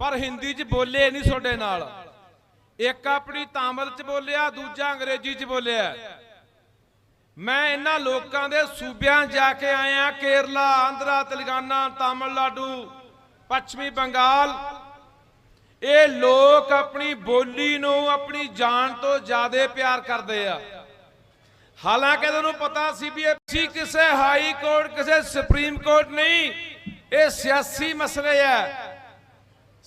ਪਰ ਹਿੰਦੀ 'ਚ ਬੋਲੇ ਨਹੀਂ ਤੁਹਾਡੇ ਨਾਲ। ਇੱਕ ਆਪਣੀ ਤਾਮਿਲ 'ਚ ਬੋਲਿਆ, ਦੂਜਾ ਅੰਗਰੇਜ਼ੀ 'ਚ ਬੋਲਿਆ। ਮੈਂ ਇਹਨਾਂ ਲੋਕਾਂ ਦੇ ਸੂਬਿਆਂ ਜਾ ਕੇ ਆਇਆ, ਕੇਰਲਾ, ਆਂਧਰਾ, ਤੇਲੰਗਾਨਾ, ਤਾਮਿਲਨਾਡੂ, ਪੱਛਮੀ ਬੰਗਾਲ। ਇਹ ਲੋਕ ਆਪਣੀ ਬੋਲੀ ਨੂੰ ਆਪਣੀ ਜਾਨ ਤੋਂ ਜ਼ਿਆਦਾ ਪਿਆਰ ਕਰਦੇ ਆ। ਹਾਲਾਂਕਿ ਤੁਹਾਨੂੰ ਪਤਾ ਸੀ ਵੀ ਇਹ ਕਿਸੇ ਹਾਈ ਕੋਰਟ, ਕਿਸੇ ਸੁਪਰੀਮ ਕੋਰਟ ਨਹੀਂ, ਇਹ ਸਿਆਸੀ ਮਸਲੇ ਆ।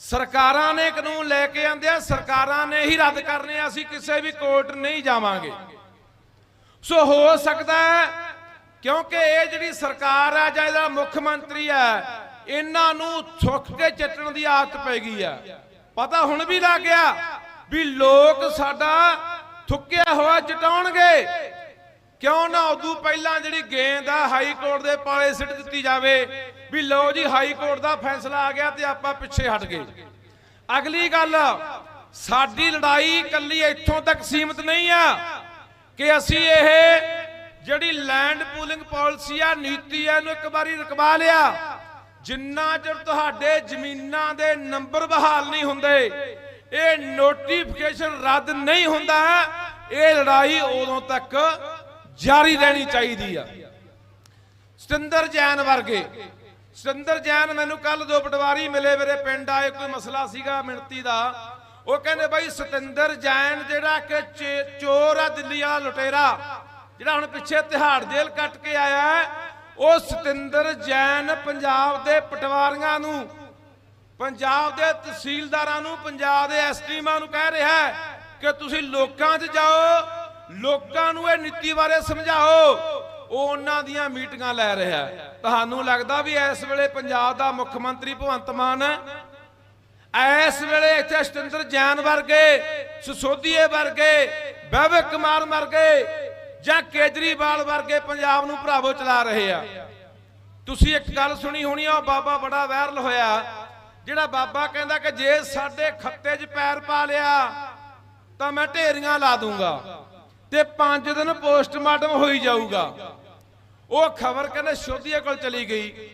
ਸਰਕਾਰਾਂ ਨੇ ਕਾਨੂੰਨ ਲੈ ਕੇ ਆਂਦੇ ਆ, ਸਰਕਾਰਾਂ ਨੇ ਹੀ ਰੱਦ ਕਰਨੇ ਆ, ਅਸੀਂ ਕਿਸੇ ਵੀ ਕੋਰਟ ਨਹੀਂ ਜਾਵਾਂਗੇ। ਸੋ ਹੋ ਸਕਦਾ ਹੈ, ਕਿਉਂਕਿ ਇਹ ਜਿਹੜੀ ਸਰਕਾਰ ਹੈ ਜਾਂ ਇਹਦਾ ਮੁੱਖ ਮੰਤਰੀ ਹੈ ਇਹਨਾਂ ਨੂੰ ਥੁੱਕ ਕੇ ਚੱਟਣ ਦੀ ਆਦਤ ਪੈ ਗਈ ਆ। ਪਤਾ ਹੁਣ ਵੀ ਲੱਗ ਗਿਆ ਵੀ ਲੋਕ ਸਾਡਾ ਥੁੱਕਿਆ ਹੋਇਆ ਚਟਾਉਣਗੇ ਕਿਉਂ ਨਾ ਉਦੋਂ ਪਹਿਲਾਂ ਜਿਹੜੀ ਗੇਂਦ ਆ, ਹਾਈ ਕੋਰਟ ਦੇ ਪਾਲੇ ਸਿੱਟ ਦਿੱਤੀ ਜਾਵੇ ਵੀ ਲਓ ਜੀ ਹਾਈ ਕੋਰਟ ਦਾ ਫੈਸਲਾ ਆ ਗਿਆ ਤੇ ਆਪਾਂ ਪਿੱਛੇ ਹਟ ਗਏ। ਅਗਲੀ ਗੱਲ, ਸਾਡੀ ਲੜਾਈ ਇਕੱਲੀ ਇੱਥੋਂ ਤੱਕ ਸੀਮਿਤ ਨਹੀਂ ਆ ਕਿ ਅਸੀਂ ਇਹ ਜਿਹੜੀ ਲੈਂਡ ਪੂਲਿੰਗ ਪਾਲਿਸੀ ਆ, ਨੀਤੀ ਆ, ਇਹਨੂੰ ਇੱਕ ਵਾਰੀ ਰਕਬਾ ਲਿਆ। ਜਿੰਨਾ ਚਿਰ ਤੁਹਾਡੇ ਜ਼ਮੀਨਾਂ ਦੇ ਨੰਬਰ ਬਹਾਲ ਨਹੀਂ ਹੁੰਦੇ, ਇਹ ਨੋਟੀਫਿਕੇਸ਼ਨ ਰੱਦ ਨਹੀਂ ਹੁੰਦਾ, ਇਹ ਲੜਾਈ ਉਦੋਂ ਤੱਕ ਜਾਰੀ ਰਹਿਣੀ ਚਾਹੀਦੀ ਆ। ਸਤਿੰਦਰ ਜੈਨ ਵਰਗੇ ਸਤਿੰਦਰ ਜੈਨ ਮੈਨੂੰ ਕੱਲ ਦੋ ਪਟਵਾਰੀ ਮਿਲੇ, ਮੇਰੇ ਪਿੰਡ ਆਏ, ਕੋਈ ਮਸਲਾ ਸੀਗਾ ਮਿਣਤੀ ਦਾ। ਉਹ ਕਹਿੰਦੇ ਬਾਈ ਸਤਿੰਦਰ ਜੈਨ ਜਿਹੜਾ ਕਿ ਚੋਰ ਆ ਦਿੱਲੀ ਲੁਟੇਰਾ, ਜਿਹੜਾ ਹੁਣ ਪਿੱਛੇ ਤਿਹਾੜ ਜੇਲ੍ਹ ਕੱਟ ਕੇ ਆਇਆ ਉਹ ਸਤਿੰਦਰ ਜੈਨ ਪੰਜਾਬ ਦੇ ਪਟਵਾਰੀਆਂ ਨੂੰ, ਪੰਜਾਬ ਦੇ ਤਹਿਸੀਲਦਾਰਾਂ ਨੂੰ, ਪੰਜਾਬ ਦੇ ਐਸਟੀਮਾਂ ਨੂੰ ਕਹਿ ਰਿਹਾ ਹੈ ਕਿ ਤੁਸੀਂ ਲੋਕਾਂ 'ਚ ਜਾਓ, ਲੋਕਾਂ ਨੂੰ ਇਹ ਨੀਤੀ ਬਾਰੇ ਸਮਝਾਓ। ਉਹ ਉਹਨਾਂ ਦੀਆਂ ਮੀਟਿੰਗਾਂ ਲੈ ਰਿਹਾ ਤੁਹਾਨੂੰ ਲੱਗਦਾ ਵੀ ਇਸ ਵੇਲੇ ਪੰਜਾਬ ਦਾ ਮੁੱਖ ਮੰਤਰੀ ਭਗਵੰਤ ਮਾਨ ਹੈ ਇਸ ਵੇਲੇ ਇੱਥੇ ਸਤਿੰਦਰ ਜੈਨ ਵਰਗੇ, ਸਸੋਦੀਏ ਵਰਗੇ ਬੈਵਕ ਕੁਮਾਰ ਵਰਗੇ ਜਾਂ ਕੇਜਰੀਵਾਲ ਵਰਗੇ ਪੰਜਾਬ ਨੂੰ ਭਰਾਵੋ ਚਲਾ ਰਹੇ ਆ। ਤੁਸੀਂ ਇੱਕ ਗੱਲ ਸੁਣੀ ਹੋਣੀ ਆ, ਉਹ ਬਾਬਾ ਬੜਾ ਵਾਇਰਲ ਹੋਇਆ, ਜਿਹੜਾ ਬਾਬਾ ਕਹਿੰਦਾ ਕਿ ਜੇ ਸਾਡੇ ਖੱਤੇ 'ਚ ਪੈਰ ਪਾ ਲਿਆ, ਤਾਂ ਮੈਂ ਢੇਰੀਆਂ ਲਾ ਦੂੰਗਾ ਤੇ 5 ਦਿਨ ਪੋਸਟਮਾਰਟਮ ਹੋਈ ਜਾਊਗਾ। ਉਹ ਖਬਰ ਕਹਿੰਦੇ ਸੋਧੀਏ ਕੋਲ ਚਲੀ ਗਈ,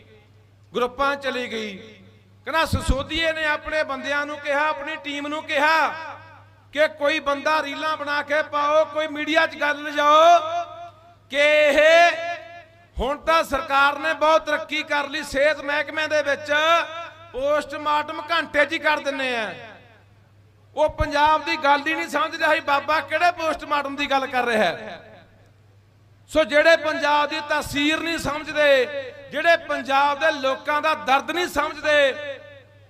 ਗਰੁੱਪਾਂ ਚਲੀ ਗਈ। ਕਹਿੰਦਾ ਸਸੋਦੀਏ ਨੇ ਆਪਣੇ ਬੰਦਿਆਂ ਨੂੰ ਕਿਹਾ, ਆਪਣੀ ਟੀਮ ਨੂੰ ਕਿਹਾ ਕਿ ਕੋਈ ਬੰਦਾ ਰੀਲਾਂ ਬਣਾ ਕੇ ਪਾਓ, ਕੋਈ ਮੀਡੀਆ 'ਚ ਗੱਲ ਲਿਜਾਓ ਕਿ ਇਹ ਹੁਣ ਤਾਂ ਸਰਕਾਰ ਨੇ ਬਹੁਤ ਤਰੱਕੀ ਕਰ ਲਈ ਸਿਹਤ ਮਹਿਕਮੇ ਦੇ ਵਿੱਚ। ਪੋਸਟਮਾਰਟਮ ਘੰਟੇ 'ਚ ਹੀ ਕਰ ਦਿੰਨੇ ਆ। ਉਹ ਪੰਜਾਬ ਦੀ ਗੱਲ ਹੀ ਨਹੀਂ ਸਮਝ ਰਿਹਾ ਸੀ, ਬਾਬਾ ਕਿਹੜੇ ਪੋਸਟਮਾਰਟਮ ਦੀ ਗੱਲ ਕਰ ਰਿਹਾ ਹੈ? ਸੋ ਜਿਹੜੇ ਪੰਜਾਬ ਦੀ ਤਾਸੀਰ ਨਹੀਂ ਸਮਝਦੇ, ਜਿਹੜੇ ਪੰਜਾਬ ਦੇ ਲੋਕਾਂ ਦਾ ਦਰਦ ਨਹੀਂ ਸਮਝਦੇ,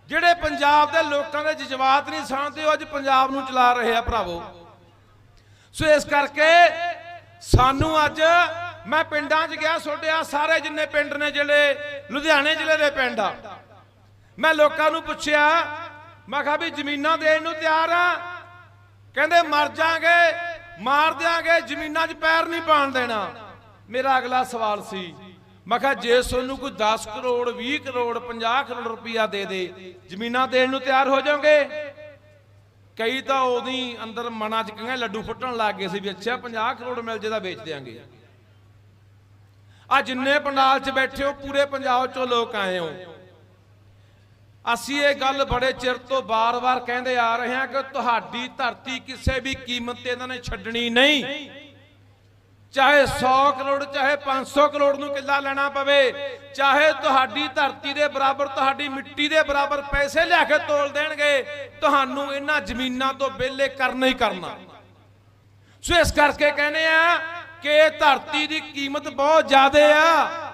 ਜਿਹੜੇ ਪੰਜਾਬ ਦੇ ਲੋਕਾਂ ਦੇ ਜਜ਼ਬਾਤ ਨਹੀਂ ਸਮਝਦੇ, ਉਹ ਅੱਜ ਪੰਜਾਬ ਨੂੰ ਚਲਾ ਰਹੇ ਆ ਭਰਾਵੋ। ਸੋ ਇਸ ਕਰਕੇ ਸਾਨੂੰ ਅੱਜ ਮੈਂ ਪਿੰਡਾਂ 'ਚ ਗਿਆ ਛੋਟੇ ਆ ਸਾਰੇ ਜਿੰਨੇ ਪਿੰਡ ਨੇ ਜਿਹੜੇ, ਲੁਧਿਆਣੇ ਜ਼ਿਲ੍ਹੇ ਦੇ ਪਿੰਡ ਆ। ਮੈਂ ਲੋਕਾਂ ਨੂੰ ਪੁੱਛਿਆ, ਮੈਂ ਕਿਹਾ ਵੀ ਜ਼ਮੀਨਾਂ ਦੇਣ ਨੂੰ ਤਿਆਰ ਆ? ਕਹਿੰਦੇ ਮਰ ਜਾਾਂਗੇ। ਮਾਰ ਦਿਆਂਗੇ, ਜ਼ਮੀਨਾਂ 'ਚ ਪੈਰ ਨਹੀਂ ਪਾਣ ਦੇਣਾ। ਮੇਰਾ ਅਗਲਾ ਸਵਾਲ ਸੀ, ਮੈਂ ਕਿਹਾ ਜੇ ਤੁਹਾਨੂੰ ਕੋਈ 10 ਕਰੋੜ 20 ਕਰੋੜ 50 ਕਰੋੜ ਰੁਪਇਆ ਦੇ ਦੇ, ਜ਼ਮੀਨਾਂ ਦੇਣ ਨੂੰ ਤਿਆਰ ਹੋ ਜਾਓਗੇ? ਕਈ ਤਾਂ ਉਹਦੀ ਅੰਦਰ ਮਨਾਂ 'ਚ ਕਹਿੰਦੇ ਲੱਡੂ ਫੁੱਟਣ ਲੱਗ ਗਏ ਸੀ ਵੀ ਅੱਛਾ 50 ਕਰੋੜ ਮਿਲ ਜੇ ਤਾਂ ਵੇਚ ਦਿਆਂਗੇ। ਆ ਜਿੰਨੇ ਪੰਡਾਲ 'ਚ ਬੈਠੇ ਹੋ, ਪੂਰੇ ਪੰਜਾਬ 'ਚੋਂ ਲੋਕ ਆਏ ਹੋ। ਅਸੀਂ ਇਹ ਗੱਲ ਬੜੇ ਚਿਰ ਤੋਂ ਬਾਰ-ਬਾਰ ਕਹਿੰਦੇ ਆ ਰਹੇ ਹਾਂ ਕਿ ਤੁਹਾਡੀ ਧਰਤੀ ਕਿਸੇ ਵੀ ਕੀਮਤ ਤੇ ਇਹਨਾਂ ਨੇ ਛੱਡਣੀ ਨਹੀਂ। ਚਾਹੇ 100 ਕਰੋੜ, ਚਾਹੇ 500 ਕਰੋੜ ਨੂੰ ਕਿੱਲਾ ਲੈਣਾ ਪਵੇ, ਚਾਹੇ ਤੁਹਾਡੀ ਧਰਤੀ ਦੇ ਬਰਾਬਰ, ਤੁਹਾਡੀ ਮਿੱਟੀ ਦੇ ਬਰਾਬਰ ਪੈਸੇ ਲਿਆ ਕੇ ਤੋਲ ਦੇਣਗੇ, ਤੁਹਾਨੂੰ ਇਹਨਾਂ ਜ਼ਮੀਨਾਂ ਤੋਂ ਵਿਹਲੇ ਕਰਨਾ ਹੀ ਕਰਨਾ। ਸੋ ਇਸ ਕਰਕੇ ਕਹਿੰਦੇ ਆ ਕਿ ਧਰਤੀ ਦੀ ਕੀਮਤ ਬਹੁਤ ਜ਼ਿਆਦਾ ਆ।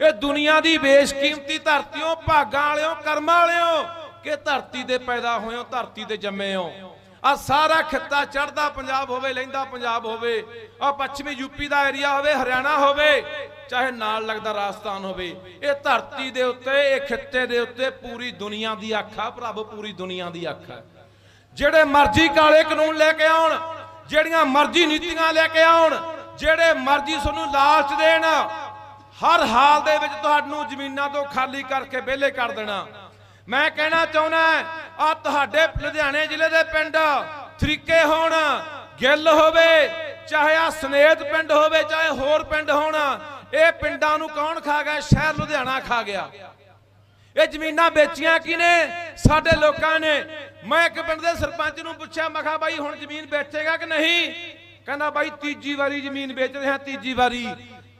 ਇਹ ਦੁਨੀਆ ਦੀ ਬੇਸ਼ਕੀਮਤੀ ਧਰਤੀਓਂ, ਭਾਗਾਂ ਵਾਲਿਓ, ਕਰਮਾਂ ਵਾਲਿਓ, ਕਿ ਧਰਤੀ ਦੇ ਪੈਦਾ ਹੋਇਓ, ਧਰਤੀ ਤੇ ਜੰਮੇ ਹੋ ਆ ਸਾਰਾ ਖਿੱਤਾ ਚੜਦਾ ਪੰਜਾਬ ਹੋਵੇ ਲਹਿੰਦਾ ਪੰਜਾਬ ਹੋਵੇ, ਆ ਪੱਛਮੀ ਯੂਪੀ ਦਾ ਏਰੀਆ ਹੋਵੇ, ਹਰਿਆਣਾ ਹੋਵੇ, ਚਾਹੇ ਨਾਲ ਲੱਗਦਾ ਰਾਜਸਥਾਨ ਹੋਵੇ, ਇਹ ਧਰਤੀ ਦੇ ਉੱਤੇ, ਇਹ ਖਿੱਤੇ ਦੇ ਉੱਤੇ ਪੂਰੀ ਦੁਨੀਆ ਦੀ ਅੱਖ ਆ ਭਰਾਵੋ ਪੂਰੀ ਦੁਨੀਆ ਦੀ ਅੱਖ ਹੈ ਜਿਹੜੇ ਮਰਜ਼ੀ ਕਾਲੇ ਕਾਨੂੰਨ ਲੈ ਕੇ ਆਉਣ, ਜਿਹੜੀਆਂ ਮਰਜ਼ੀ ਨੀਤੀਆਂ ਲੈ ਕੇ ਆਉਣ, ਜਿਹੜੇ ਮਰਜ਼ੀ ਤੁਹਾਨੂੰ ਲਾਲਚ ਦੇਣ ਹਰ ਹਾਲ ਦੇ ਵਿੱਚ ਤੁਹਾਨੂੰ ਜ਼ਮੀਨਾਂ ਤੋਂ ਖਾਲੀ ਕਰਕੇ ਵਿਹਲੇ ਕਰ ਦੇਣਾ। ਮੈਂ ਕਹਿਣਾ ਚਾਹੁੰਦਾ ਆ ਤੁਹਾਡੇ ਲੁਧਿਆਣੇ ਜ਼ਿਲ੍ਹੇ ਦੇ ਪਿੰਡ ਤਰੀਕੇ ਹੋਣ, ਗਿੱਲ ਹੋਵੇ, ਚਾਹੇ ਆ ਸਨੇਤ ਪਿੰਡ ਹੋਵੇ, ਚਾਹੇ ਹੋਰ ਪਿੰਡ ਹੋਣ, ਇਹ ਪਿੰਡਾਂ ਨੂੰ ਕੌਣ ਖਾ ਗਿਆ? ਸ਼ਹਿਰ ਲੁਧਿਆਣਾ ਖਾ ਗਿਆ। ਇਹ ਜ਼ਮੀਨਾਂ ਵੇਚੀਆਂ ਕਿਨੇ ਸਾਡੇ ਲੋਕਾਂ ਨੇ। ਮੈਂ ਇੱਕ ਪਿੰਡ ਦੇ ਸਰਪੰਚ ਨੂੰ ਪੁੱਛਿਆ, ਮੈਂ ਕਿਹਾ, ਬਾਈ, ਹੁਣ ਜ਼ਮੀਨ ਵੇਚੇਗਾ ਕਿ ਨਹੀਂ? ਕਹਿੰਦਾ, ਬਾਈ, ਤੀਜੀ ਵਾਰੀ ਜ਼ਮੀਨ ਵੇਚ ਰਿਹਾ ਤੀਜੀ ਵਾਰੀ।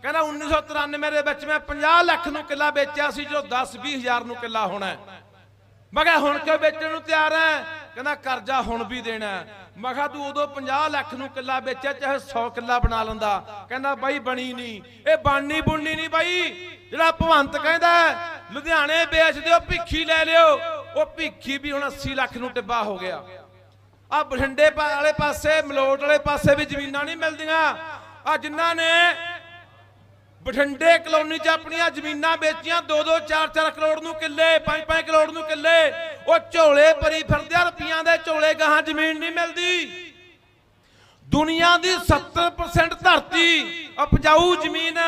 ਕਹਿੰਦਾ 1993 ਦੇ ਵਿੱਚ ਮੈਂ 50 ਲੱਖ ਨੂੰ ਕਿੱਲਾ ਵੇਚਿਆ ਸੀ ਜੋ 10 20 ਨੂੰ ਕਿੱਲਾ ਹੋਣਾ ਮੈਂ ਕਿਹਾ, ਹੁਣ ਕਿਉਂ ਵੇਚਣ ਨੂੰ ਤਿਆਰ ਹੈ ਕਹਿੰਦਾ, ਕਰਜ਼ਾ ਹੁਣ ਵੀ ਦੇਣਾ ਮੈਂ ਕਿਹਾ, ਤੂੰ ਉਦੋਂ 50 ਲੱਖ ਨੂੰ ਕਿੱਲਾ ਵੇਚਿਆ, ਚਾਹੇ 100 ਕਿੱਲਾ ਬਣਾ ਲੈਂਦਾ। ਕਹਿੰਦਾ, ਬਾਈ, ਬਣੀ ਨਹੀਂ ਇਹ ਬਣਨੀ ਬੁਣਨੀ ਨਹੀਂ ਬਾਈ। ਜਿਹੜਾ ਭਵੰਤ ਕਹਿੰਦਾ ਲੁਧਿਆਣੇ ਵੇਚ ਦਿਓ, ਭਿੱਖੀ ਲੈ ਲਿਓ। ਉਹ ਭਿੱਖੀ ਵੀ ਹੁਣ 80 ਲੱਖ ਨੂੰ ਟਿੱਬਾ ਹੋ ਗਿਆ। ਆ ਬਠਿੰਡੇ ਵਾਲੇ ਪਾਸੇ, ਮਲੋਟ ਵਾਲੇ ਪਾਸੇ ਵੀ ਜ਼ਮੀਨਾਂ ਨਹੀਂ ਮਿਲਦੀਆਂ। ਆ ਜਿਨ੍ਹਾਂ ਨੇ ਬਠਿੰਡੇ ਕਲੋਨੀ 'ਚ ਆਪਣੀਆਂ ਜ਼ਮੀਨਾਂ ਵੇਚੀਆਂ 2-2 4-4 ਕਰੋੜ ਨੂੰ ਕਿੱਲੇ 5-5 ਕਰੋੜ ਨੂੰ ਕਿੱਲੇ। ਉਹ ਝੋਲੇ ਭਰੀ ਫਿਰਦੇ ਰੁਪਈਆਂ ਦੇ ਝੋਲੇ ਗਾਹਾਂ ਜ਼ਮੀਨ ਨਹੀਂ ਮਿਲਦੀ। ਦੁਨੀਆ ਦੀ 70% ਧਰਤੀ ਉਪਜਾਊ ਜ਼ਮੀਨ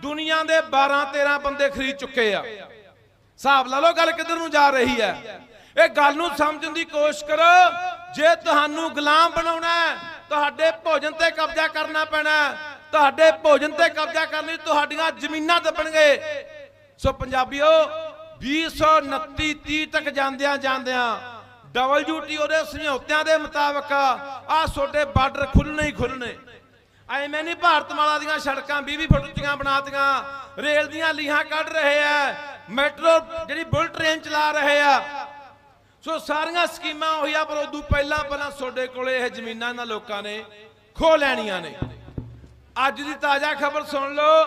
ਦੁਨੀਆ ਦੇ 12-13 ਬੰਦੇ ਖਰੀਦ ਚੁੱਕੇ ਆ। ਹਿਸਾਬ ਲਾ ਲਓ ਗੱਲ ਕਿੱਧਰ ਨੂੰ ਜਾ ਰਹੀ ਹੈ। ਇਹ ਗੱਲ ਨੂੰ ਸਮਝਣ ਦੀ ਕੋਸ਼ਿਸ਼ ਕਰੋ। ਜੇ ਤੁਹਾਨੂੰ ਗੁਲਾਮ ਬਣਾਉਣਾ ਹੈ ਤੁਹਾਡੇ ਭੋਜਨ ਤੇ ਕਬਜ਼ਾ ਕਰਨਾ ਪੈਣਾ ਹੈ, ਤੁਹਾਡੇ ਭੋਜਨ ਤੇ ਕਬਜ਼ਾ ਕਰਨ ਲਈ ਤੁਹਾਡੀਆਂ ਜ਼ਮੀਨਾਂ ਦੱਬਣਗੇ। ਸੋ ਪੰਜਾਬੀਓ 2029 30 ਤੱਕ ਜਾਂਦਿਆਂ ਜਾਂਦਿਆਂ WTO ਦੇ ਸਮਝੌਤਿਆਂ ਦੇ ਮੁਤਾਬਕ ਆ ਤੁਹਾਡੇ ਬਾਰਡਰ ਖੁੱਲਣੇ ਹੀ ਖੁੱਲਣੇ ਐਵੇਂ ਨਹੀਂ ਭਾਰਤਮਾਲਾ ਦੀਆਂ ਸੜਕਾਂ 20 ਫੁੱਟ ਉੱਚੀਆਂ ਬਣਾਤੀਆਂ, ਰੇਲ ਦੀਆਂ ਲੀਹਾਂ ਕੱਢ ਰਹੇ ਆ, ਮੈਟਰੋ ਜਿਹੜੀ ਬੁਲਟ ਟ੍ਰੇਨ ਚਲਾ ਰਹੇ ਆ। ਸੋ ਸਾਰੀਆਂ ਸਕੀਮਾਂ ਹੋਈਆਂ ਪਰ ਉਦੋਂ ਪਹਿਲਾਂ ਪਹਿਲਾਂ ਤੁਹਾਡੇ ਕੋਲੇ ਇਹ ਜ਼ਮੀਨਾਂ ਇਹਨਾਂ ਲੋਕਾਂ ਨੇ ਖੋ ਲੈਣੀਆਂ ਨੇ। ਅੱਜ ਦੀ ਤਾਜ਼ਾ ਖਬਰ ਸੁਣ ਲਓ।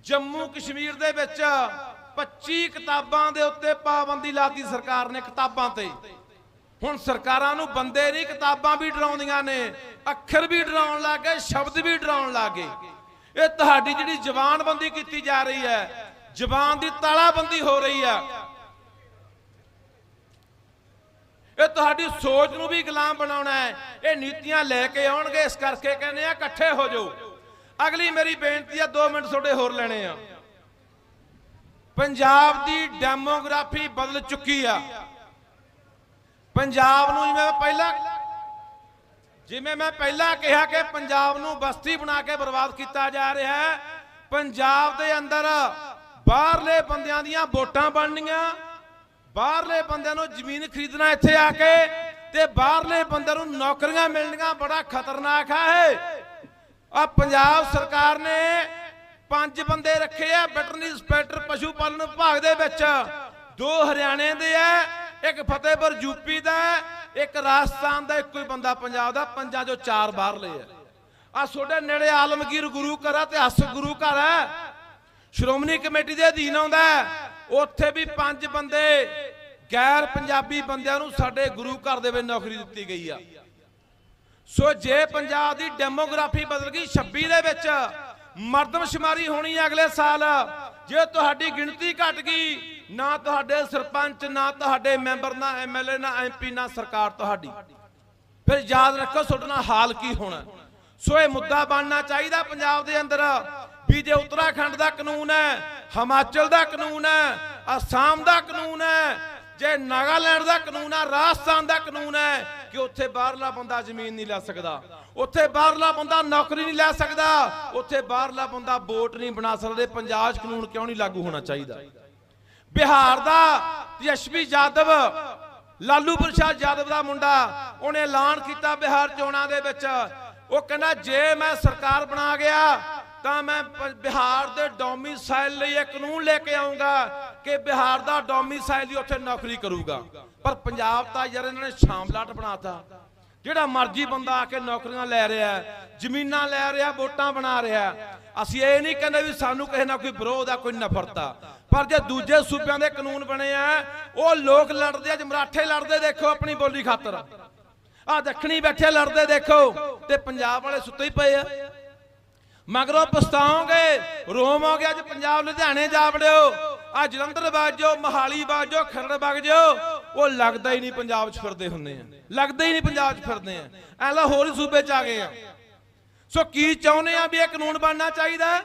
ਜੰਮੂ ਕਸ਼ਮੀਰ ਦੇ ਵਿੱਚ 25 ਕਿਤਾਬਾਂ ਦੇ ਉੱਤੇ ਪਾਬੰਦੀ ਲਾਤੀ ਸਰਕਾਰ ਨੇ ਕਿਤਾਬਾਂ ਤੇ। ਹੁਣ ਸਰਕਾਰਾਂ ਨੂੰ ਬੰਦੇ ਨਹੀਂ, ਕਿਤਾਬਾਂ ਵੀ ਡਰਾਉਂਦੀਆਂ ਨੇ, ਅੱਖਰ ਵੀ ਡਰਾਉਣ ਲੱਗੇ, ਸ਼ਬਦ ਵੀ ਡਰਾਉਣ ਲੱਗੇ। ਇਹ ਤੁਹਾਡੀ ਜਿਹੜੀ ਜ਼ਬਾਨਬੰਦੀ ਕੀਤੀ ਜਾ ਰਹੀ ਹੈ ਜ਼ਬਾਨ ਦੀ ਤਾਲਾਬੰਦੀ ਹੋ ਰਹੀ ਹੈ। ਇਹ ਤੁਹਾਡੀ ਸੋਚ ਨੂੰ ਵੀ ਗੁਲਾਮ ਬਣਾਉਣਾ ਹੈ। ਇਹ ਨੀਤੀਆਂ ਲੈ ਕੇ ਆਉਣਗੇ, ਇਸ ਕਰਕੇ ਕਹਿੰਦੇ ਆ, ਇਕੱਠੇ ਹੋ ਜਾਓ। ਅਗਲੀ ਮੇਰੀ ਬੇਨਤੀ ਆ 2 ਮਿੰਟ ਤੁਹਾਡੇ ਹੋਰ ਲੈਣੇ ਆ। ਪੰਜਾਬ ਦੀ ਡੈਮੋਗ੍ਰਾਫੀ ਬਦਲ ਚੁੱਕੀ ਆ। ਪੰਜਾਬ ਨੂੰ ਜਿਵੇਂ ਮੈਂ ਪਹਿਲਾਂ ਜਿਵੇਂ ਮੈਂ ਪਹਿਲਾਂ ਕਿਹਾ ਕਿ ਪੰਜਾਬ ਨੂੰ ਬਸਤੀ ਬਣਾ ਕੇ ਬਰਬਾਦ ਕੀਤਾ ਜਾ ਰਿਹਾ ਹੈ, ਪੰਜਾਬ ਦੇ ਅੰਦਰ ਬਾਹਰਲੇ ਬੰਦਿਆਂ ਦੀਆਂ ਵੋਟਾਂ ਬਣਨੀਆਂ ਬਾਹਰਲੇ ਬੰਦਿਆਂ ਨੂੰ ਜ਼ਮੀਨ ਖਰੀਦਣਾ ਇੱਥੇ ਆ ਕੇ ਤੇ ਬਾਹਰਲੇ ਬੰਦਿਆਂ ਨੂੰ ਨੌਕਰੀਆਂ ਮਿਲਣੀਆਂ ਬੜਾ ਖਤਰਨਾਕ ਹੈ ਆ ਪੰਜਾਬ ਸਰਕਾਰ ਨੇ ਪੰਜ ਬੰਦੇ ਰੱਖੇ ਆ, ਵੈਟਰਨਰੀ ਇੰਸਪੈਕਟਰ ਪਸ਼ੂ ਪਾਲਣ ਵਿਭਾਗ ਦੇ ਵਿੱਚ। ਦੋ ਹਰਿਆਣੇ ਦੇ ਆ, ਇੱਕ ਫਤਿਹਪੁਰ ਯੂਪੀ ਦਾ, ਇੱਕ ਰਾਜਸਥਾਨ ਦਾ, ਇੱਕੋ ਹੀ ਬੰਦਾ ਪੰਜਾਬ ਦਾ, ਪੰਜਾਂ ਚੋਂ ਚਾਰ ਬਾਹਰਲੇ ਆ। ਆ ਤੁਹਾਡੇ ਨੇੜੇ ਆਲਮਗੀਰ ਗੁਰੂ ਘਰ ਆ ਤੇ ਹਸ ਗੁਰੂ ਘਰ ਹੈ ਸ਼੍ਰੋਮਣੀ ਕਮੇਟੀ ਦੇ ਅਧੀਨ ਆਉਂਦਾ। ਹੈ। ਉੱਥੇ ਵੀ ਪੰਜ ਬੰਦੇ ਗੈਰ ਪੰਜਾਬੀ ਬੰਦਿਆਂ ਨੂੰ ਸਾਡੇ ਗੁਰੂ ਘਰ ਦੇ ਵਿੱਚ ਨੌਕਰੀ ਦਿੱਤੀ ਗਈ ਆ। ਸੋ ਜੇ ਪੰਜਾਬ ਦੀ ਡੈਮੋਗ੍ਰਾਫੀ ਬਦਲ ਗਈ 26 ਦੇ ਵਿੱਚ ਮਰਦਮਸ਼ੁਮਾਰੀ ਹੋਣੀ ਅਗਲੇ ਸਾਲ। ਜੇ ਤੁਹਾਡੀ ਗਿਣਤੀ ਘਟ ਗਈ, ਨਾ ਤੁਹਾਡੇ ਸਰਪੰਚ, ਨਾ ਤੁਹਾਡੇ ਮੈਂਬਰ, ਨਾ ਐਮਐਲਏ ਨਾ ਐਮਪੀ ਨਾ ਸਰਕਾਰ ਤੁਹਾਡੀ। ਫਿਰ ਯਾਦ ਰੱਖੋ ਤੁਹਾਡੇ ਨਾਲ ਹਾਲ ਕੀ ਹੋਣਾ। ਸੋ ਇਹ ਮੁੱਦਾ ਬਣਨਾ ਚਾਹੀਦਾ ਪੰਜਾਬ ਦੇ ਅੰਦਰ। ਵੀ ਜੇ ਉੱਤਰਾਖੰਡ ਦਾ ਕਾਨੂੰਨ ਹੈ, ਹਿਮਾਚਲ ਦਾ ਕਾਨੂੰਨ ਹੈ, ਅਸਾਮ ਦਾ ਕਾਨੂੰਨ ਹੈ, ਜੇ ਨਾਗਾਲੈਂਡ ਦਾ ਕਾਨੂੰਨ ਹੈ, ਰਾਜਸਥਾਨ ਦਾ ਕਾਨੂੰਨ ਹੈ ਕਿ ਉੱਥੇ ਬਾਹਰਲਾ ਬੰਦਾ ਜ਼ਮੀਨ ਨਹੀਂ ਲੈ ਸਕਦਾ। ਉੱਥੇ ਬਾਹਰਲਾ ਬੰਦਾ ਨੌਕਰੀ ਨਹੀਂ ਲੈ ਸਕਦਾ। ਉੱਥੇ ਬਾਹਰਲਾ ਬੰਦਾ ਵੋਟ ਨਹੀਂ ਬਣਾ ਸਕਦਾ। ਪੰਜਾਬ 'ਚ ਕਾਨੂੰਨ ਕਿਉਂ ਨਹੀਂ ਲਾਗੂ ਹੋਣਾ ਚਾਹੀਦਾ? ਬਿਹਾਰ ਦਾ ਯਸ਼ਵੀ ਯਾਦਵ ਲਾਲੂ ਪ੍ਰਸ਼ਾਦ ਯਾਦਵ ਦਾ ਮੁੰਡਾ, ਉਹਨੇ ਐਲਾਨ ਕੀਤਾ ਬਿਹਾਰ ਚੋਣਾਂ ਦੇ ਵਿੱਚ। ਉਹ ਕਹਿੰਦਾ, ਜੇ ਮੈਂ ਸਰਕਾਰ ਬਣਾ ਗਿਆ ਤਾਂ ਮੈਂ ਬਿਹਾਰ ਦੇ ਡੋਮਿਸਾਈਲ ਲਈ ਇੱਕ ਕਾਨੂੰਨ ਲੈ ਕੇ ਆਉਂਗਾ ਕਿ ਬਿਹਾਰ ਦਾ ਡੋਮਿਸਾਈਲ ਹੀ ਉੱਥੇ ਨੌਕਰੀ ਕਰੂਗਾ। ਪਰ ਪੰਜਾਬ ਤਾਂ ਯਾਰ ਇਹਨਾਂ ਨੇ ਸ਼ਾਮਲਾਟ ਬਣਾਤਾ। ਜਿਹੜਾ ਮਰਜ਼ੀ ਬੰਦਾ ਆ ਕੇ ਨੌਕਰੀਆਂ ਲੈ ਰਿਹਾ ਜ਼ਮੀਨਾਂ ਲੈ ਰਿਹਾ, ਵੋਟਾਂ ਬਣਾ ਰਿਹਾ ਅਸੀਂ ਇਹ ਨਹੀਂ ਕਹਿੰਦੇ ਵੀ ਸਾਨੂੰ ਕਿਸੇ ਨਾਲ ਕੋਈ ਵਿਰੋਧ ਆ, ਕੋਈ ਨਫ਼ਰਤ ਆ। ਪਰ ਜੇ ਦੂਜੇ ਸੂਬਿਆਂ ਦੇ ਕਾਨੂੰਨ ਬਣੇ ਆ, ਉਹ ਲੋਕ ਲੜਦੇ ਆ ਜੇ ਮਰਾਠੇ ਲੜਦੇ ਦੇਖੋ ਆਪਣੀ ਬੋਲੀ ਖਾਤਰ। ਆ ਦੱਖਣੀ ਬੈਠੇ ਲੜਦੇ ਦੇਖੋ, ਤੇ ਪੰਜਾਬ ਵਾਲੇ ਸੁੱਤੇ ਹੀ ਪਏ ਆ। ਮਗਰੋਂ ਪਛਤਾਓਗੇ, ਰੋਵੋਗੇ, ਅੱਜ ਪੰਜਾਬ ਲੁਧਿਆਣੇ ਜਾ ਵੜਿਓ ਆ ਜਲੰਧਰ ਬਾਜੋ ਮਹਾਲੀ ਬਾਜੋ ਖਰੜ ਵਗ ਜਾਓ, ਉਹ ਲੱਗਦਾ ਹੀ ਨਹੀਂ ਪੰਜਾਬ 'ਚ ਫਿਰਦੇ ਹੁੰਦੇ ਆ, ਲੱਗਦਾ ਹੀ ਨਹੀਂ ਪੰਜਾਬ 'ਚ ਫਿਰਦੇ ਆ। ਐ ਲਾ ਹੋਰ ਸੂਬੇ 'ਚ ਆ ਗਏ ਆ। ਸੋ ਕੀ ਚਾਹੁੰਦੇ ਆ ਵੀ ਇਹ ਕਾਨੂੰਨ ਬਣਨਾ ਚਾਹੀਦਾ?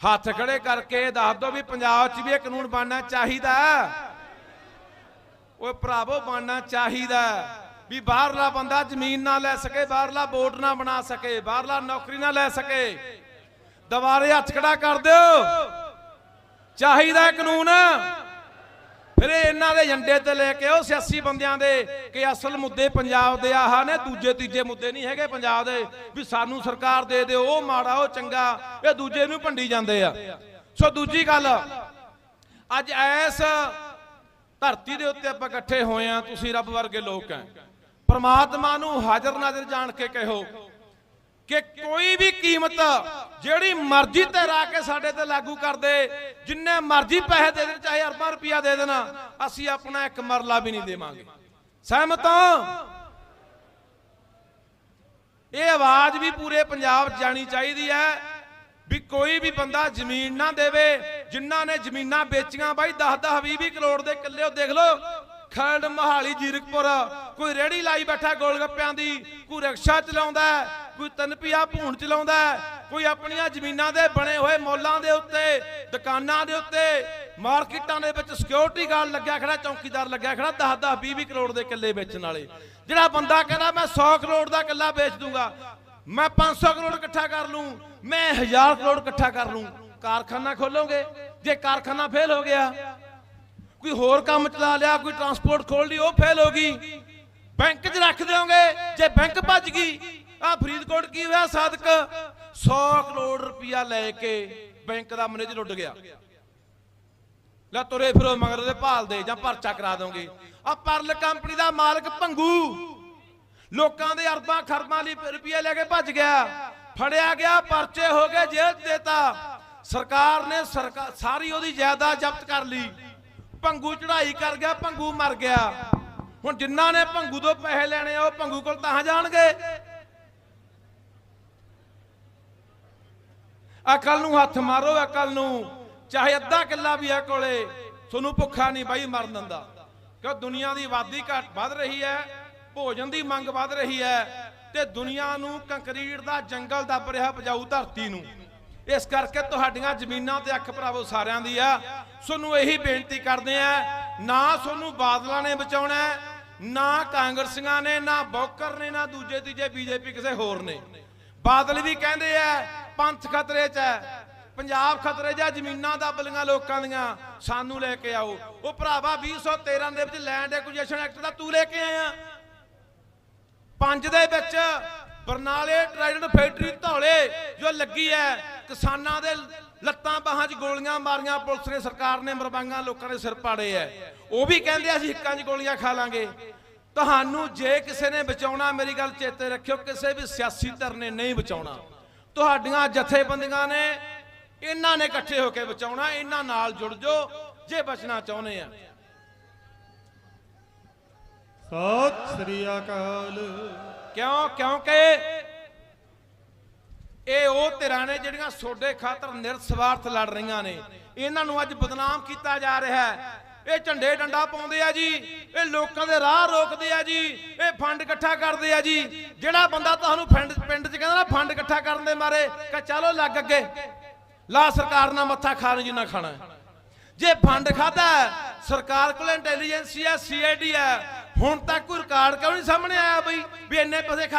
ਹੱਥ ਖੜੇ ਕਰਕੇ ਦੱਸ ਦਿਓ ਵੀ ਪੰਜਾਬ 'ਚ ਵੀ ਇਹ ਕਾਨੂੰਨ ਬਣਨਾ ਚਾਹੀਦਾ। ਹੈ। ਓਏ ਭਰਾਵੋ, ਬਣਨਾ ਚਾਹੀਦਾ। ਵੀ ਬਾਹਰਲਾ ਬੰਦਾ ਜ਼ਮੀਨ ਨਾ ਲੈ ਸਕੇ, ਬਾਹਰਲਾ ਵੋਟ ਨਾ ਬਣਾ ਸਕੇ, ਬਾਹਰਲਾ ਨੌਕਰੀ ਨਾ ਲੈ ਸਕੇ। ਦੁਬਾਰੇ ਹੱਥ ਖੜਾ ਕਰ ਦਿਓ। ਚਾਹੀਦਾ ਕਾਨੂੰਨ। ਫਿਰ ਇਹਨਾਂ ਦੇ ਏਜੰਡੇ ਤੇ ਲੈ ਕੇ ਉਹ ਸਿਆਸੀ ਬੰਦਿਆਂ ਦੇ ਕਿ ਅਸਲ ਮੁੱਦੇ ਪੰਜਾਬ ਦੇ ਆਹ ਨੇ, ਦੂਜੇ ਤੀਜੇ ਮੁੱਦੇ ਨਹੀਂ ਹੈਗੇ ਪੰਜਾਬ ਦੇ। ਵੀ ਸਾਨੂੰ ਸਰਕਾਰ ਦੇ ਦਿਓ, ਉਹ ਮਾੜਾ, ਉਹ ਚੰਗਾ, ਇਹ ਦੂਜੇ ਨੂੰ ਭੰਡੀ ਜਾਂਦੇ ਆ। ਸੋ ਦੂਜੀ ਗੱਲ, ਅੱਜ ਐਸ ਧਰਤੀ ਦੇ ਉੱਤੇ ਆਪਾਂ ਇਕੱਠੇ ਹੋਏ ਆ ਤੁਸੀਂ ਰੱਬ ਵਰਗੇ ਲੋਕ ਹੈ। ਪ੍ਰਮਾਤਮਾ ਨੂੰ ਹਾਜ਼ਰ ਨਾਜ਼ਰ ਜਾਣ ਕੇ ਕਹੋ ਕਿ ਕੋਈ ਵੀ ਕੀਮਤ ਜਿਹੜੀ ਮਰਜ਼ੀ ਤੇ ਰਾ ਕੇ ਸਾਡੇ ਤੇ ਲਾਗੂ ਕਰ ਦੇ, ਜਿੰਨੇ ਮਰਜ਼ੀ ਪੈਸੇ ਦੇ ਦੇਣ, ਚਾਹੇ ਅਰਬਾਂ ਰੁਪਇਆ ਦੇ ਦੇਣਾ, ਅਸੀਂ ਆਪਣਾ ਇੱਕ ਮਰਲਾ ਵੀ ਨਹੀਂ ਦੇਵਾਂਗੇ। ਸਹਿਮਤ ਇਹ ਆਵਾਜ਼ ਵੀ ਪੂਰੇ ਪੰਜਾਬ 'ਚ ਜਾਣੀ ਚਾਹੀਦੀ ਹੈ ਵੀ ਕੋਈ ਵੀ ਬੰਦਾ ਜ਼ਮੀਨ ਨਾ ਦੇਵੇ, ਜਿਨ੍ਹਾਂ ਨੇ ਜ਼ਮੀਨਾਂ ਵੇਚੀਆਂ ਬਾਈ 10 10 20 20 ਕਰੋੜ ਦੇ ਕਿੱਲੇ ਉਹ ਦੇਖ ਲਓ। ਖਰੜ ਮਹਾਲੀ ਜੀਰਕਪੁਰ। ਕੋਈ ਰੇੜੀ ਲਾਈ ਬੈਠਾ ਗੋਲਗੱਪਿਆਂ ਦੀ, ਕੋਈ ਰਿਕਸ਼ਾ ਚਲਾਉਂਦਾ ਕੋਈ ਤਨਪੀਆ ਭੂਣ ਚਲਾਉਂਦਾ ਕੋਈ ਆਪਣੀਆਂ ਜ਼ਮੀਨਾਂ ਦੇ ਬਣੇ ਹੋਏ ਮੌਲਾਂ ਦੇ ਉੱਤੇ, ਦੁਕਾਨਾਂ ਦੇ ਉੱਤੇ, ਮਾਰਕੀਟਾਂ ਦੇ ਵਿੱਚ ਸਿਕਿਉਰਿਟੀ ਗਾਰਡ ਲੱਗਿਆ ਖੜਾ, ਚੌਕੀਦਾਰ ਲੱਗਿਆ ਖੜਾ 10 10 20 20 ਕਰੋੜ ਦੇ ਕਿੱਲੇ ਵੇਚਣ ਵਾਲੇ। ਜਿਹੜਾ ਬੰਦਾ ਕਹਿੰਦਾ, ਮੈਂ 100 ਕਰੋੜ ਦਾ ਕਿੱਲਾ ਵੇਚ ਦੂੰਗਾ, ਮੈਂ 500 ਕਰੋੜ ਇਕੱਠਾ ਕਰ ਲੂੰ, ਮੈਂ 1000 ਕਰੋੜ ਇਕੱਠਾ ਕਰ ਲੂੰ, ਕਾਰਖਾਨਾ ਖੋਲੋਗੇ? ਜੇ ਕਾਰਖਾਨਾ ਫੇਲ ਹੋ ਗਿਆ ਕੋਈ ਹੋਰ ਕੰਮ ਚਲਾ ਲਿਆ, ਕੋਈ ਟਰਾਂਸਪੋਰਟ ਖੋਲ ਲਈ, ਉਹ ਫੇਲ ਹੋ ਗਈ। ਬੈਂਕ 'ਚ ਰੱਖ ਦਿਓਗੇ, ਜੇ ਬੈਂਕ ਭੱਜ ਗਈ ਆ ਫਰੀਦਕੋਟ ਕੀ ਹੋਇਆ ਸਾਦਕ? 100 ਕਰੋੜ ਰੁਪਇਆ ਲੈ ਕੇ ਬੈਂਕ ਦਾ ਮੈਨੇਜਰ ਉੱਡ ਗਿਆ। ਲੈ ਤੁਰੇ ਫਿਰੋ ਮਗਰ ਦੇ ਭਾਲ ਦੇ, ਜਾਂ ਪਰਚਾ ਕਰਾ ਦੋਗੇ। ਆ ਪਰਲ ਕੰਪਨੀ ਦਾ ਮਾਲਕ ਭੰਗੂ। ਲੋਕਾਂ ਦੇ ਅਰਬਾਂ ਖਰਬਾਂ ਲਈ ਰੁਪਏ ਲੈ ਕੇ ਭੱਜ ਗਿਆ। ਫੜਿਆ ਗਿਆ, ਪਰਚੇ ਹੋ ਗਏ, ਜੇਲ੍ਹ ਦੇਤਾ। ਸਰਕਾਰ ਨੇ ਸਰਕਾਰ ਸਾਰੀ ਉਹਦੀ ਜਾਇਦਾਦ ਜ਼ਬਤ ਕਰ ਲਈ। ਭੰਗੂ ਚੜਾਈ ਕਰ ਗਿਆ ਭੰਗੂ ਮਰ ਗਿਆ। ਹੁਣ ਜਿਨ੍ਹਾਂ ਨੇ ਭੰਗੂ ਤੋਂ ਪੈਸੇ ਲੈਣੇ ਆ, ਉਹ ਭੰਗੂ ਕੋਲ ਤਾਂ ਜਾਣਗੇ। ਅਕਲ ਨੂੰ ਹੱਥ ਮਾਰੋ ਅਕਲ ਨੂੰ। ਚਾਹੇ ਅੱਧਾ ਕਿੱਲਾ ਵੀ ਹੈ ਕੋਲੇ, ਤੁਹਾਨੂੰ ਭੁੱਖਾ ਨਹੀਂ ਬਾਈ ਮਰਨ ਦਿੰਦਾ। ਕਿਉਂ ਦੁਨੀਆ ਦੀ ਆਬਾਦੀ ਘਟ ਵੱਧ ਰਹੀ ਹੈ, ਭੋਜਨ ਦੀ ਮੰਗ ਵੱਧ ਰਹੀ ਹੈ, ਤੇ ਦੁਨੀਆ ਨੂੰ ਕੰਕਰੀਟ ਦਾ ਜੰਗਲ ਦੱਬ ਰਿਹਾ ਪਜਾਊ ਧਰਤੀ ਨੂੰ। ਇਸ ਕਰਕੇ ਤੁਹਾਡੀਆਂ ਜ਼ਮੀਨਾਂ ਤੇ ਅੱਖ ਭਰਾਵੋ ਸਾਰਿਆਂ ਦੀ ਆ। ਤੁਹਾਨੂੰ ਇਹੀ ਬੇਨਤੀ ਕਰਦੇ ਆ, ਨਾ ਤੁਹਾਨੂੰ ਬਾਦਲਾਂ ਨੇ ਬਚਾਉਣਾ ਨਾ ਕਾਂਗਰਸੀਆਂ ਨੇ, ਨਾ ਬੌਕਰ ਨੇ, ਨਾ ਦੂਜੇ ਤੀਜੇ ਬੀਜੇਪੀ ਕਿਸੇ ਹੋਰ ਨੇ। ਬਾਦਲ ਵੀ ਕਹਿੰਦੇ ਆ, ਪੰਥ ਖਤਰੇ 'ਚ ਹੈ, ਪੰਜਾਬ ਖਤਰੇ 'ਚ ਹੈ ਜ਼ਮੀਨਾਂ ਦੱਬਲੀਆਂ ਲੋਕਾਂ ਦੀਆਂ, ਸਾਨੂੰ ਲੈ ਕੇ ਆਓ। ਉਹ ਭਰਾਵਾ 2013 ਦੇ ਵਿੱਚ ਲੈਂਡ ਐਕੁਜੀਸ਼ਨ ਐਕਟ ਦਾ ਤੂੰ ਲੈ ਕੇ ਆਇਆ। ਪੰਜ ਦੇ ਵਿੱਚ ਬਰਨਾਲੇ ਟ੍ਰਾਈਡੈਂਟ ਫੈਕਟਰੀ ਧੌਲੇ, ਜੋ ਲੱਗੀ ਹੈ, ਕਿਸਾਨਾਂ ਦੇ ਲੱਤਾਂ ਬਾਹਾਂ 'ਚ ਗੋਲੀਆਂ ਮਾਰੀਆਂ, ਪੁਲਿਸ ਨੇ, ਸਰਕਾਰ ਨੇ, ਮਰਵਾਈਆਂ, ਲੋਕਾਂ ਦੇ ਸਿਰ ਪਾੜੇ ਐ ਉਹ ਵੀ ਕਹਿੰਦੇ ਅਸੀਂ ਹਿੱਕਾਂ 'ਚ ਗੋਲੀਆਂ ਖਾ ਲਾਂਗੇ। ਤੁਹਾਨੂੰ ਜੇ ਕਿਸੇ ਨੇ ਬਚਾਉਣਾ, ਮੇਰੀ ਗੱਲ ਚੇਤੇ ਰੱਖਿਓ, ਕਿਸੇ ਵੀ ਸਿਆਸੀ ਧਿਰ ਨੇ ਨਹੀਂ ਬਚਾਉਣਾ। ਤੁਹਾਡੀਆਂ ਜਥੇਬੰਦੀਆਂ ਨੇ, ਇਹਨਾਂ ਨੇ ਇਕੱਠੇ ਹੋ ਕੇ ਬਚਾਉਣਾ, ਇਹਨਾਂ ਨਾਲ ਜੁੜ ਜਾਓ, ਜੇ ਬਚਣਾ ਚਾਹੁੰਦੇ ਆ। ਸਤਿ ਸ੍ਰੀ ਅਕਾਲ। ਕਿਉਂ? ਕਿਉਂਕਿ ਇਹ ਉਹ ਧਿਰਾਂ ਨੇ ਜਿਹੜੀਆਂ ਸੋਡੇ ਖਾਤਰ ਨਿਰਸਵਾਰਥ ਲੜ ਰਹੀਆਂ ਨੇ। ਇਹਨਾਂ ਨੂੰ ਅੱਜ ਬਦਨਾਮ ਕੀਤਾ ਜਾ ਰਿਹਾ ਹੈ। ਇਹ ਝੰਡੇ ਡੰਡਾ ਪਾਉਂਦੇ ਆ ਜੀ, ਇਹ ਲੋਕਾਂ ਦੇ ਰਾਹ ਰੋਕਦੇ ਆ ਜੀ, ਇਹ ਫੰਡ ਇਕੱਠਾ ਕਰਦੇ ਆ ਜੀ। ਜਿਹੜਾ ਬੰਦਾ ਤੁਹਾਨੂੰ ਪਿੰਡ ਪਿੰਡ 'ਚ ਕਹਿੰਦਾ ਨਾ, ਫੰਡ ਇਕੱਠਾ ਕਰਨ ਦੇ ਮਾਰੇ, ਕਹ ਚਲੋ ਲੱਗ ਅੱਗੇ। ਲਾ ਸਰਕਾਰ ਨਾਲ ਮੱਥਾ ਖਾਣ ਜਿੰਨਾ ਖਾਣਾ ਜੇ ਫੰਡ ਖਾਦਾ ਸਰਕਾਰ ਕੋਲ ਇੰਟੈਲੀਜੈਂਸੀ ਹੈ ਸੀਆਈਡੀ ਹੈ। ਹੁਣ ਤੱਕ ਕੋਈ ਰਿਕਾਰਡ ਕਿਉਂ ਨਹੀਂ ਸਾਹਮਣੇ ਆਇਆ ਬਈ ਵੀ ਇੰਨੇ ਪੈਸੇ ਖਾ